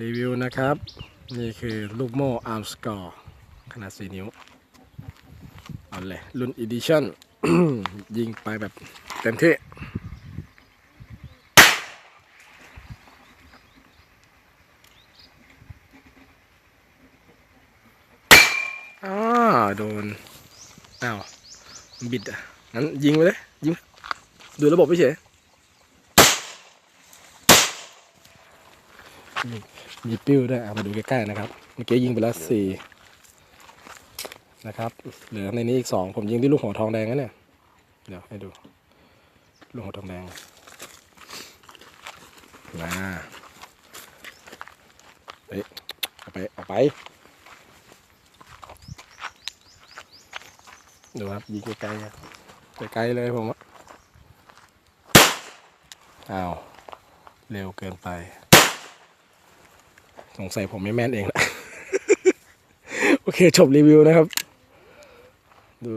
รีวิวนะครับ นี่คือลูกโม่อาร์มสกอร์ขนาด 4 นิ้วเอาเลยรุ่น Edition ยิงไปแบบเต็มที่อ้าโดนอ้าวบิดอะงั้นยิงไปเลย ยิง ดูระบบไปเฉย มีมีปิ้วด้วยเอามาดูใกล้ๆนะครับ เมื่อกี้ยิงไปแล้วสี่นะครับเหลือในนี้อีกสองผมยิงที่ลูกหัวทองแดงนะเนี่ยเดี๋ยวให้ดู ลูกหัวทองแดงมาเฮ้ยเอาไปเอาไปดูครับยิงไกลๆครับไกลๆเลยผมว่าอ้าว เร็วเกินไป สงสัยผมไม่แม่นเองแหละ โอเคจบรีวิวนะครับ ดู